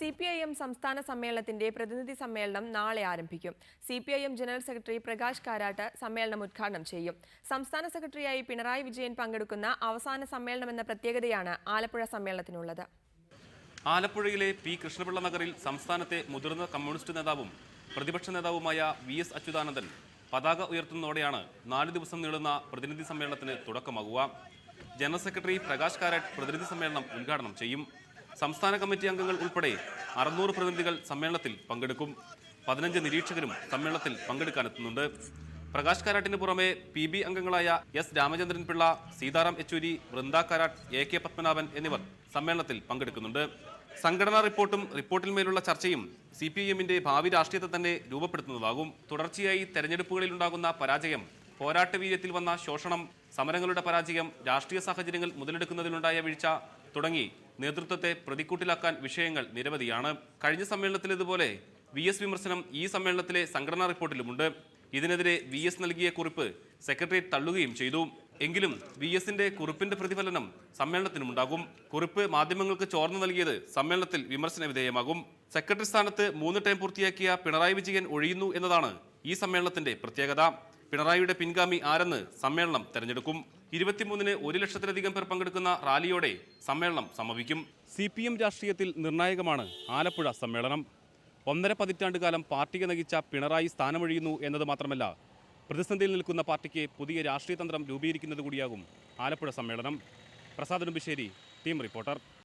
C P I M സംസ്ഥാന സമ്മേളനത്തിന്റെ പ്രതിനിധി സമ്മേളനം നാളെ ആരംഭിക്കും. C P I M general secretary Prakash Karat സമ്മേളനം ഉദ്ഘാടനം ചെയ്യും. സംസ്ഥാന സെക്രട്ടറിയായി പിണറായി വിജയൻ പങ്കെടുക്കുന്ന അവസാന സമ്മേളനം എന്ന പ്രത്യേകതയാണ് ആലപ്പുഴ സമ്മേളനത്തിനുള്ളത്. ആലപ്പുഴയിലെ പി കൃഷ്ണപിള്ള നഗറിൽ സംസ്ഥാനത്തെ മുതിർന്ന കമ്മ്യൂണിസ്റ്റ് നേതാവും പ്രതിപക്ഷ നേതാവുമായ വി എസ് അച്യുതാനന്ദൻ പതാക ഉയർത്തുന്നതോടെയാണ് നാല് ദിവസം നീളുന്ന പ്രതിനിധി സമ്മേളനത്തിന് തുടക്കമാകുക. ജനറൽ സെക്രട്ടറി പ്രകാശ് കാരാട്ട് പ്രതിനിധി സമ്മേളനം ഉദ്ഘാടനം ചെയ്യും. സംസ്ഥാന കമ്മിറ്റി അംഗങ്ങൾ ഉൾപ്പെടെ അറുന്നൂറ് പ്രതിനിധികൾ സമ്മേളനത്തിൽ പങ്കെടുക്കും. പതിനഞ്ച് നിരീക്ഷകരും സമ്മേളനത്തിൽ പങ്കെടുക്കാനെത്തുന്നുണ്ട്. പ്രകാശ് കാരാട്ടിന് പുറമെ പി ബി അംഗങ്ങളായ S Ramachandran Pillai Sitaram Yechury Brinda Karat A K Padmanabhan എന്നിവർ സമ്മേളനത്തിൽ പങ്കെടുക്കുന്നുണ്ട്. സംഘടനാ റിപ്പോർട്ടും റിപ്പോർട്ടിന്മേലുള്ള ചർച്ചയും സി പി എമ്മിന്റെ ഭാവി രാഷ്ട്രീയത്തെ തന്നെ രൂപപ്പെടുത്തുന്നതാകും. തുടർച്ചയായി തെരഞ്ഞെടുപ്പുകളിൽ ഉണ്ടാകുന്ന പരാജയം പോരാട്ട വീര്യത്തിൽ വന്ന ശോഷണം സമരങ്ങളുടെ പരാജയം രാഷ്ട്രീയ സാഹചര്യങ്ങൾ മുതലെടുക്കുന്നതിലുണ്ടായ വീഴ്ച തുടങ്ങി നേതൃത്വത്തെ പ്രതിക്കൂട്ടിലാക്കാൻ വിഷയങ്ങൾ നിരവധിയാണ്. കഴിഞ്ഞ സമ്മേളനത്തിലേതുപോലെ വി എസ് വിമർശനം ഈ സമ്മേളനത്തിലെ സംഘടനാ റിപ്പോർട്ടിലുമുണ്ട്. ഇതിനെതിരെ വി എസ് നൽകിയ കുറിപ്പ് സെക്രട്ടേറിയറ്റ് തള്ളുകയും ചെയ്തു. എങ്കിലും വി എസിന്റെ കുറിപ്പിന്റെ പ്രതിഫലനം സമ്മേളനത്തിനുമുണ്ടാകും. കുറിപ്പ് മാധ്യമങ്ങൾക്ക് ചോർന്നു നൽകിയത് സമ്മേളനത്തിൽ വിമർശന വിധേയമാകും. സെക്രട്ടറി സ്ഥാനത്ത് മൂന്ന് ടൈം പൂർത്തിയാക്കിയ പിണറായി വിജയൻ ഒഴിയുന്നു എന്നതാണ് ഈ സമ്മേളനത്തിന്റെ പ്രത്യേകത. പിണറായിയുടെ പിൻഗാമി ആരെന്ന് സമ്മേളനം തെരഞ്ഞെടുക്കും. ഇരുപത്തിമൂന്നിന് ഒരു ലക്ഷത്തിലധികം പേർ പങ്കെടുക്കുന്ന റാലിയോടെ സമ്മേളനം സമാപിക്കും സി പി എം രാഷ്ട്രീയത്തിൽ നിർണായകമാണ് ആലപ്പുഴ സമ്മേളനം. ഒന്നര പതിറ്റാണ്ട് കാലം പാർട്ടിയെ നയിച്ച പിണറായി സ്ഥാനമൊഴിയുന്നു എന്നത് മാത്രമല്ല പ്രതിസന്ധിയിൽ നിൽക്കുന്ന പാർട്ടിക്ക് പുതിയ രാഷ്ട്രീയ തന്ത്രം രൂപീകരിക്കുന്നത് കൂടിയാകും ആലപ്പുഴ സമ്മേളനം. Prasad Udumbissery team reporter.